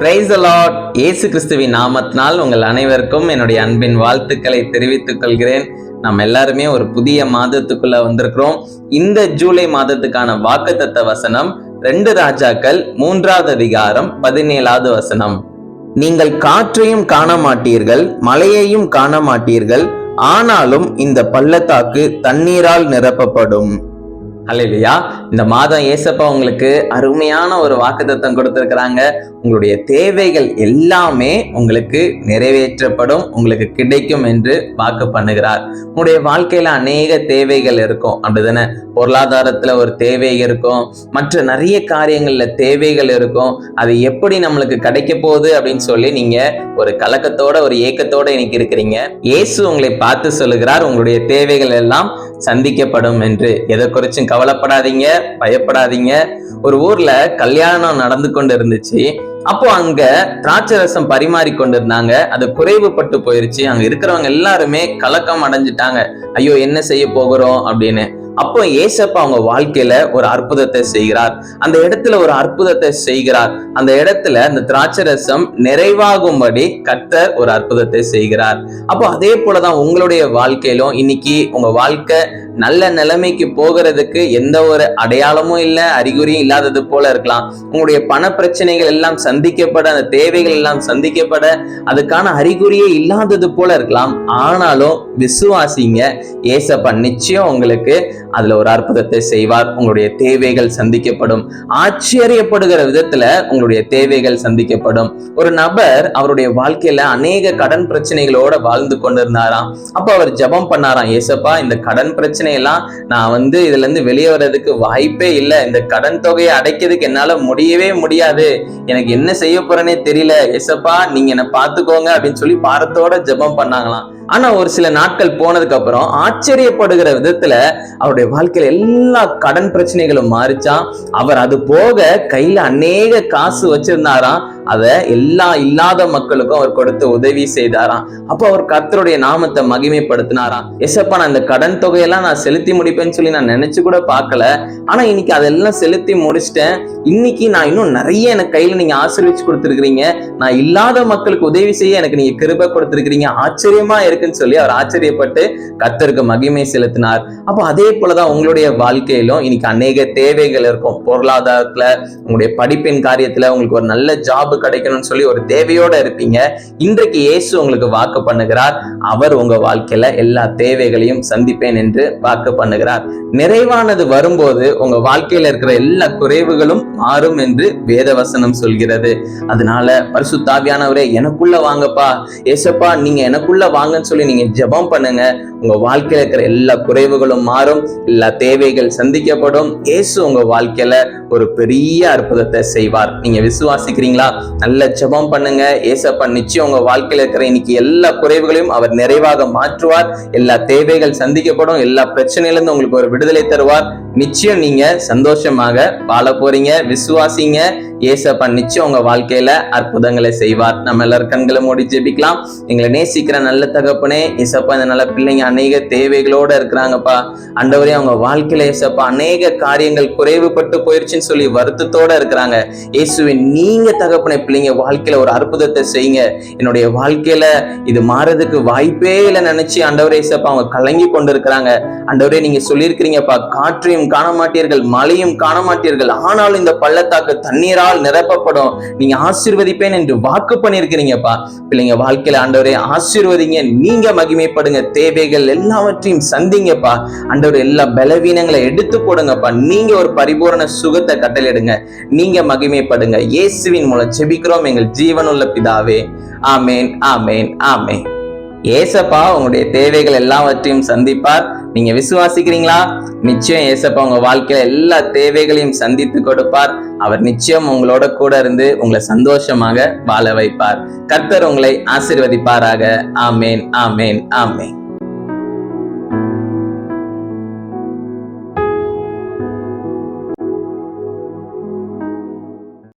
Price allot இயேசு கிறிஸ்துவின் நாமத்தினால் உங்கள் அனைவருக்கும் என்னுடைய அன்பின் வாழ்த்துக்களை தெரிவித்துக் கொள்கிறேன். நாம் எல்லாருமே ஒரு புதிய மாதத்துக்குள்ள வந்திருக்கிறோம். இந்த ஜூலை மாதத்துக்கான வாக்குத்தத்த வசனம் ரெண்டு ராஜாக்கள் மூன்றாவது அதிகாரம் பதினேழாவது வசனம். நீங்கள் காற்றையும் காண மாட்டீர்கள் மலையையும் காண மாட்டீர்கள் ஆனாலும் இந்த பள்ளத்தாக்கு தண்ணீரால் நிரப்பப்படும். அல்லையா இந்த மாதம் ஏசப்பா உங்களுக்கு அருமையான ஒரு வாக்குத்தத்தம் கொடுத்துருக்குறாங்க. உங்களுடைய தேவைகள் எல்லாமே உங்களுக்கு நிறைவேற்றப்படும் உங்களுக்கு கிடைக்கும் என்று வாக்கு பண்ணுகிறார். உங்களுடைய வாழ்க்கையில அநேக தேவைகள் இருக்கும். அப்படிதானே? பொருளாதாரத்துல ஒரு தேவை இருக்கும். மற்ற நிறைய காரியங்கள்ல தேவைகள் இருக்கும். அது எப்படி நம்மளுக்கு கிடைக்க போகுது அப்படின்னு சொல்லி நீங்க ஒரு கலக்கத்தோட ஒரு ஏக்கத்தோட இன்னைக்கு இருக்கிறீங்க. இயேசு உங்களை பார்த்து சொல்லுகிறார் உங்களுடைய தேவைகள் எல்லாம் சந்திக்கப்படும் என்று. எதை குறிச்சும் கவலைப்படாதீங்க. பயப்படாதீங்க. ஒரு ஊர்ல கல்யாணம் நடந்து கொண்டு இருந்துச்சு அப்போ அங்க திராட்சை ரசம் பரிமாறி கொண்டிருந்தாங்க. அது குறைவுபட்டு போயிருச்சு. அங்க இருக்கிறவங்க எல்லாருமே கலக்கம் அடைஞ்சிட்டாங்க. ஐயோ என்ன செய்ய போகிறோம்? அப்படின்னு. அப்போ ஏசப்பா அவங்க வாழ்க்கையில ஒரு அற்புதத்தை செய்கிறார். அந்த இடத்துல ஒரு அற்புதத்தை செய்கிறார். அந்த இடத்துல அந்த திராட்சை ரசம் நிறைவாகும்படி கத்தர் ஒரு அற்புதத்தை செய்கிறார். அப்போ அதே போலதான் உங்களுடைய வாழ்க்கையிலும் இன்னைக்கு உங்க வாழ்க்கை நல்ல நிலைமைக்கு போகிறதுக்கு எந்த ஒரு அடையாளமும் இல்லை அறிகுறியும் இல்லாதது போல இருக்கலாம். உங்களுடைய பண பிரச்சனைகள் எல்லாம் சந்திக்கப்பட அந்த தேவைகள் எல்லாம் சந்திக்கப்பட அதுக்கான அறிகுறியே இல்லாதது போல இருக்கலாம். ஆனாலும் விசுவாசிங்க ஏசப்பா நிச்சயம் உங்களுக்கு அதுல ஒரு அற்புதத்தை செய்வார். உங்களுடைய தேவைகள் சந்திக்கப்படும். ஆச்சரியப்படுகிற விதத்துல உங்களுடைய தேவைகள் சந்திக்கப்படும். ஒரு நபர் அவருடைய வாழ்க்கையில அநேக கடன் பிரச்சனைகளோட வாழ்ந்து கொண்டிருந்தாராம். அப்ப அவர் ஜெபம் பண்ணாராம் ஏசப்பா இந்த கடன் பிரச்சனை எல்லாம் நான் வந்து இதுல இருந்து வெளியே வர்றதுக்கு வாய்ப்பே இல்லை. இந்த கடன் தொகையை அடைக்கிறதுக்கு என்னால முடியவே முடியாது. எனக்கு என்ன செய்ய போறேனே தெரியல. எசப்பா நீங்க என்ன பாத்துக்கோங்க அப்படின்னு சொல்லி பாரத்தோட ஜெபம் பண்ணாங்களாம். ஆனா ஒரு சில நாட்கள் போனதுக்கு அப்புறம் ஆச்சரியப்படுகிற விதத்துல அவருடைய வாழ்க்கையில எல்லா கடன் பிரச்சனைகளும் மாறிச்சான் அவர் அது போக கையில அநேக காசு வச்சிருந்தாராம். அதை எல்லா இல்லாத மக்களுக்கும் அவர் கொடுத்து உதவி செய்தாராம். அப்போ அவர் கர்த்தருடைய நாமத்தை மகிமைப்படுத்தினாராம். எசப்பா நான் இந்த கடன் தொகையெல்லாம் நான் செலுத்தி முடிப்பேன்னு சொல்லி நான் நினைச்சு கூட பார்க்கல. ஆனா இன்னைக்கு அதெல்லாம் செலுத்தி முடிச்சிட்டேன். இன்னைக்கு நான் இன்னும் நிறைய எனக்கு கையில நீங்க ஆசீர்வச்சு கொடுத்துருக்கீங்க நான் இல்லாத மக்களுக்கு உதவி செய்ய எனக்கு நீங்க கிருப கொடுத்துருக்கீங்க ஆச்சரியமா இருக்குன்னு சொல்லி அவர் ஆச்சரியப்பட்டு கத்தருக்கு மகிமை செலுத்தினார். அப்போ அதே போலதான் உங்களுடைய வாழ்க்கையிலும் இன்னைக்கு அநேக தேவைகள் இருக்கும். பொருளாதாரத்துல உங்களுடைய படிப்பின் காரியத்துல உங்களுக்கு ஒரு நல்ல ஜாப் கிடைக்கணும்னு சொல்லி ஒரு தேவையோட இருப்பீங்க. இன்றைக்கு இயேசு உங்களுக்கு வாக்கு பண்ணுகிறார். அவர் உங்க வாழ்க்கையில எல்லா தேவைகளையும் சந்திப்பேன் என்று வாக்கு பண்ணுகிறார். நிறைவானது வரும்போது உங்க வாழ்க்கையில இருக்கிற எல்லா குறைவுகளும் மாறும் என்று வேதவசனம் சொல்கிறது. அதனால பரிசுத்தாவியானவரே எனக்குள்ள வாங்கப்பா. ஏசப்பா நீங்க எனக்குள்ள வாங்கன்னு சொல்லி நீங்க ஜெபம் பண்ணுங்க. உங்க வாழ்க்கையில இருக்கிற எல்லா குறைவுகளும் மாறும். எல்லா தேவைகள் சந்திக்கப்படும். இயேசு உங்க வாழ்க்கையில ஒரு பெரிய அற்புதத்தை செய்வார். நீங்க விசுவாசிக்கிறீங்களா? நல்ல ஜெபம் பண்ணுங்க. ஏசப்பா நிச்சயம் உங்க வாழ்க்கையில இருக்கிற இன்னைக்கு எல்லா குறைவுகளையும் அவர் நிறைவாக மாற்றுவார். எல்லா தேவைகள் சந்திக்கப்படும். எல்லா பிரச்சனையில இருந்து உங்களுக்கு ஒரு விடுதலை தருவார். நிச்சயம் நீங்க சந்தோஷமாக வாழ போறீங்க. விசுவாசிங்க. ஏசப்பா நிச்சயம் உங்க வாழ்க்கையில அற்புதங்களை செய்வார். நம்ம எல்லாரும் கண்களை மூடி ஜெபிக்கலாம். எங்களை நேசிக்கிற நல்ல தகப்பனே ஏசப்பா இந்த நல்ல பிள்ளைங்க அநேக தேவைகளோட இருக்கிறாங்கப்பா. அண்டவரே அவங்க வாழ்க்கையில ஏசப்பா அநேக காரியங்கள் குறைவுபட்டு போயிருச்சுன்னு சொல்லி வருத்தத்தோட இருக்கிறாங்க. இயேசுவின் நீங்க தகப்பனை பிள்ளைங்க வாழ்க்கையில ஒரு அற்புதத்தை செய்யுங்க. என்னுடைய வாழ்க்கையில இது மாறதுக்கு வாய்ப்பே இல்லை நினைச்சு அண்டவரே ஏசப்பா அவங்க கலங்கி கொண்டு இருக்கிறாங்க அண்டவரே நீங்க சொல்லியிருக்கிறீங்கப்பா காற்றையும் காண மாட்டீர்கள் மழையும் காண மாட்டீர்கள் ஆனாலும் இந்த பள்ளத்தாக்கு தண்ணீரால் நிரப்பப்படும். நீங்க ஆசீர்வதிப்பேன் என்று வாக்கு பண்ணியிருக்கிறீங்கப்பா. பிள்ளைங்க வாழ்க்கையில ஆண்டவரே ஆசீர்வதிங்க. நீங்க மகிமைப்படுங்க. தேவைகள் எல்லாவற்றையும் சந்திங்கப்பா. ஆண்டவர் எல்லா பலவீனங்களை எடுத்து போடுங்கப்பா. நீங்க ஒரு பரிபூரண சுகத்தை கட்டளிடுங்க நீங்க மகிமைப்படுங்க. இயேசுவின் மூலம் செபிக்கிறோம் எங்கள் ஜீவனுள்ள பிதாவே. ஆமேன் ஆமேன் ஆமேன். ஏசப்பா உங்களுடைய தேவைகள் எல்லாவற்றையும் சந்திப்பார். நீங்க விசுவாசிக்கிறீங்களா? நிச்சயம் ஏசப்பா உங்க வாழ்க்கையில எல்லா தேவைகளையும் சந்தித்து கொடுப்பார். அவர் நிச்சயம் உங்களோட கூட இருந்து உங்களை சந்தோஷமாக வாழ வைப்பார். கர்த்தர் உங்களை ஆசிர்வதிப்பாராக. ஆமேன் ஆமேன் ஆமேன்.